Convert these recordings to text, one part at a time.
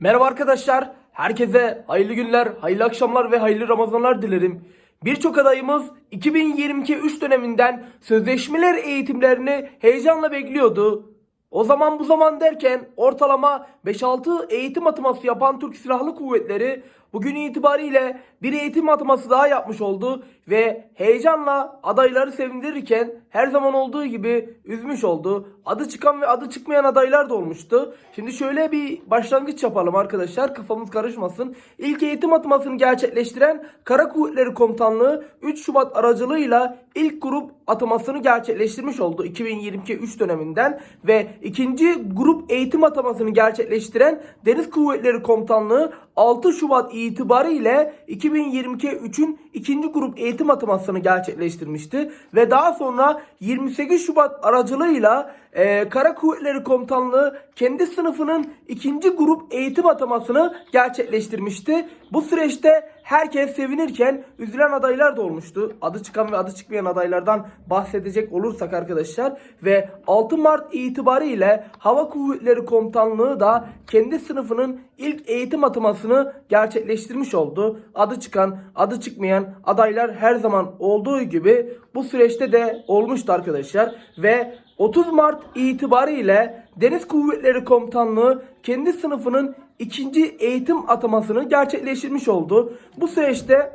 Merhaba arkadaşlar. Herkese hayırlı günler, hayırlı akşamlar ve hayırlı Ramazanlar dilerim. Birçok adayımız 2022 3 döneminden sözleşmeler eğitimlerini heyecanla bekliyordu. O zaman bu zaman derken ortalama 5-6 eğitim ataması yapan Türk Silahlı Kuvvetleri bugün itibariyle bir eğitim ataması daha yapmış oldu ve heyecanla adayları sevindirirken her zaman olduğu gibi üzmüş oldu. Adı çıkan ve adı çıkmayan adaylar da olmuştu. Şimdi şöyle bir başlangıç yapalım arkadaşlar kafamız karışmasın. İlk eğitim atamasını gerçekleştiren Kara Kuvvetleri Komutanlığı 3 Şubat aracılığıyla ilk grup atamasını gerçekleştirmiş oldu 2022 3 döneminden ve ikinci grup eğitim atamasını gerçekleştiren Deniz Kuvvetleri Komutanlığı 6 Şubat itibariyle 2022 3'ün ikinci grup eğitim atamasını gerçekleştirmişti ve daha sonra 28 Şubat aracılığıyla e, Kara Kuvvetleri Komutanlığı kendi sınıfının ikinci grup eğitim atamasını gerçekleştirmişti. Bu süreçte herkes sevinirken üzülen adaylar da olmuştu. Adı çıkan ve adı çıkmayan adaylardan bahsedecek olursak arkadaşlar ve 6 Mart itibariyle Hava Kuvvetleri Komutanlığı da kendi sınıfının ilk eğitim atamasını gerçekleştirmiş oldu. Adı çıkan, adı çıkmayan adaylar her zaman olduğu gibi bu süreçte de olmuştu arkadaşlar ve 30 Mart itibariyle Deniz Kuvvetleri Komutanlığı kendi sınıfının ikinci eğitim atamasını gerçekleştirmiş oldu. Bu süreçte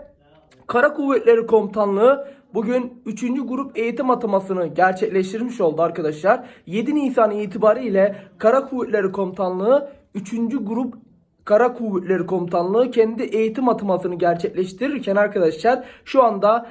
Kara Kuvvetleri Komutanlığı bugün 3. grup eğitim atamasını gerçekleştirmiş oldu arkadaşlar. 7 Nisan itibariyle Kara Kuvvetleri Komutanlığı 3. grup Kara Kuvvetleri Komutanlığı kendi eğitim atamasını gerçekleştirirken arkadaşlar şu anda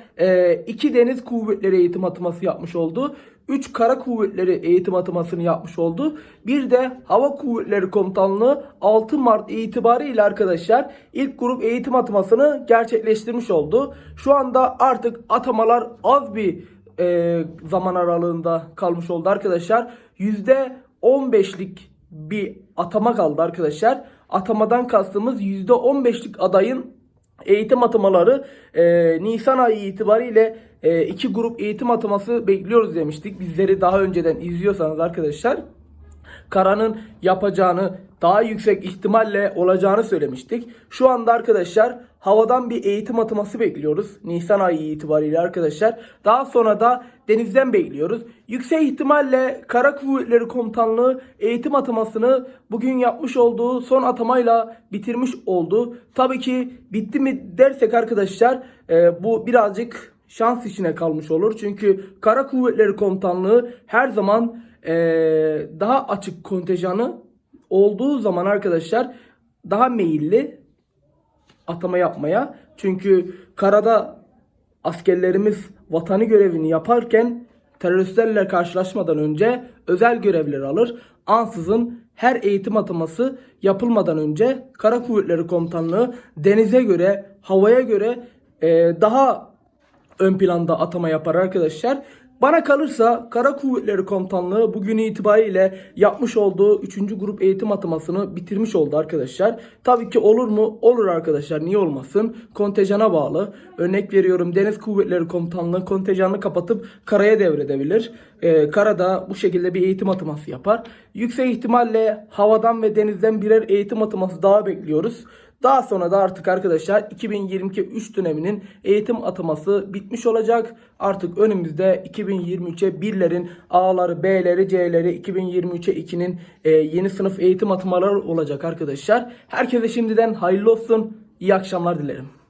2 Deniz Kuvvetleri eğitim ataması yapmış oldu. 3 Kara Kuvvetleri eğitim atamasını yapmış oldu. Bir de Hava Kuvvetleri Komutanlığı 6 Mart itibariyle arkadaşlar ilk grup eğitim atamasını gerçekleştirmiş oldu. Şu anda artık atamalar az bir e, zaman aralığında kalmış oldu arkadaşlar. %15'lik bir atama kaldı arkadaşlar. Atamadan kastımız %15'lik adayın eğitim atamaları e, Nisan ayı itibariyle e, iki grup eğitim ataması bekliyoruz demiştik. Bizleri daha önceden izliyorsanız arkadaşlar Kara'nın yapacağını daha yüksek ihtimalle olacağını söylemiştik. Şu anda arkadaşlar havadan bir eğitim ataması bekliyoruz. Nisan ayı itibariyle arkadaşlar. Daha sonra da denizden bekliyoruz. Yüksek ihtimalle Kara Kuvvetleri Komutanlığı eğitim atamasını bugün yapmış olduğu son atamayla bitirmiş oldu. Tabii ki bitti mi dersek arkadaşlar e, bu birazcık şans içine kalmış olur. Çünkü Kara Kuvvetleri Komutanlığı her zaman eee, daha açık kontenjanı olduğu zaman arkadaşlar daha meyilli atama yapmaya. Çünkü karada askerlerimiz vatanı görevini yaparken teröristlerle karşılaşmadan önce özel görevler alır. Ansızın her eğitim ataması yapılmadan önce Kara Kuvvetleri Komutanlığı denize göre, havaya göre eee, daha ön planda atama yapar arkadaşlar. Bana kalırsa Kara Kuvvetleri Komutanlığı bugün itibariyle yapmış olduğu 3. grup eğitim atamasını bitirmiş oldu arkadaşlar. Tabii ki olur mu? Olur arkadaşlar. Niye olmasın? Kontenjana bağlı. Örnek veriyorum Deniz Kuvvetleri Komutanlığı kontenjanını kapatıp karaya devredebilir. Ee, karada bu şekilde bir eğitim ataması yapar. Yüksek ihtimalle havadan ve denizden birer eğitim ataması daha bekliyoruz. Daha sonra da artık arkadaşlar 2022 3 döneminin eğitim ataması bitmiş olacak. Artık önümüzde 2023'e birlerin A'ları, B'leri, C'leri, 2023'e 2'nin e, yeni sınıf eğitim atamaları olacak arkadaşlar. Herkese şimdiden hayırlı olsun. İyi akşamlar dilerim.